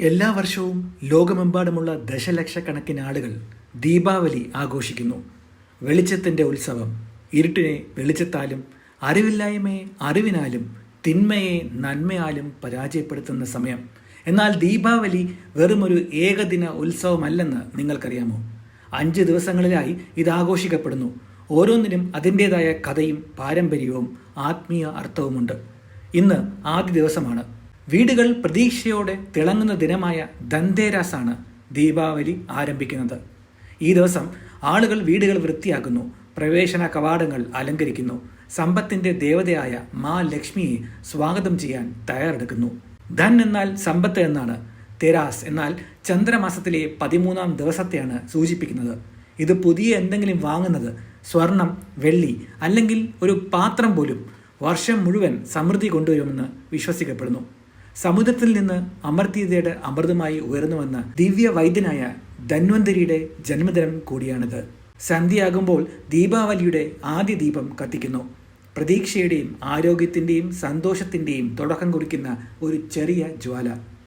എല്ലാ വർഷവും ലോകമെമ്പാടുമുള്ള ദശലക്ഷക്കണക്കിന് ആളുകൾ ദീപാവലി ആഘോഷിക്കുന്നു. വെളിച്ചത്തിന്റെ ഉത്സവം. ഇരുട്ടിനെ വെളിച്ചത്താലും അറിവില്ലായ്മയെ അറിവിനാലും തിന്മയെ നന്മയാലും പരാജയപ്പെടുത്തുന്ന സമയം. എന്നാൽ ദീപാവലി വെറുമൊരു ഏകദിന ഉത്സവമല്ലെന്ന് നിങ്ങൾക്കറിയാമോ? അഞ്ച് ദിവസങ്ങളിലായി ഇത് ആഘോഷിക്കപ്പെടുന്നു. ഓരോന്നിനും അതിന്റെതായ കഥയും പാരമ്പര്യവും ആത്മീയ അർത്ഥവുമുണ്ട്. ഇന്ന് ആദ്യ ദിവസമാണ്. വീടുകൾ പ്രതീക്ഷയോടെ തിളങ്ങുന്ന ദിനമായ ധന്തേരാസ് ആണ് ദീപാവലി ആരംഭിക്കുന്നത്. ഈ ദിവസം ആളുകൾ വീടുകൾ വൃത്തിയാക്കുന്നു പ്രവേശന കവാടങ്ങൾ അലങ്കരിക്കുന്നു സമ്പത്തിന്റെ ദേവതയായ മാ ലക്ഷ്മിയെ സ്വാഗതം ചെയ്യാൻ തയ്യാറെടുക്കുന്നു. ധൻ എന്നാൽ സമ്പത്ത് എന്നാണ് തെരാസ് എന്നാൽ ചന്ദ്രമാസത്തിലെ പതിമൂന്നാം ദിവസത്തെയാണ് സൂചിപ്പിക്കുന്നത്. ഇത് പുതിയ എന്തെങ്കിലും വാങ്ങുന്നത് സ്വർണം വെള്ളി അല്ലെങ്കിൽ ഒരു പാത്രം പോലും വർഷം മുഴുവൻ സമൃദ്ധി കൊണ്ടുവരുമെന്ന് വിശ്വസിക്കപ്പെടുന്നു. സമുദ്രത്തിൽ നിന്ന് അമർത്യതയുടെ അമൃതമായി ഉയർന്നുവന്ന ദിവ്യ വൈദ്യനായ ധന്വന്തരിയുടെ ജന്മദിനം കൂടിയാണിത്. സന്ധ്യയാകുമ്പോൾ ദീപാവലിയുടെ ആദ്യ ദീപം കത്തിക്കുന്നു. പ്രതീക്ഷയുടെയും ആരോഗ്യത്തിന്റെയും സന്തോഷത്തിന്റെയും തുടക്കം കുറിക്കുന്ന ഒരു ചെറിയ ജ്വാല.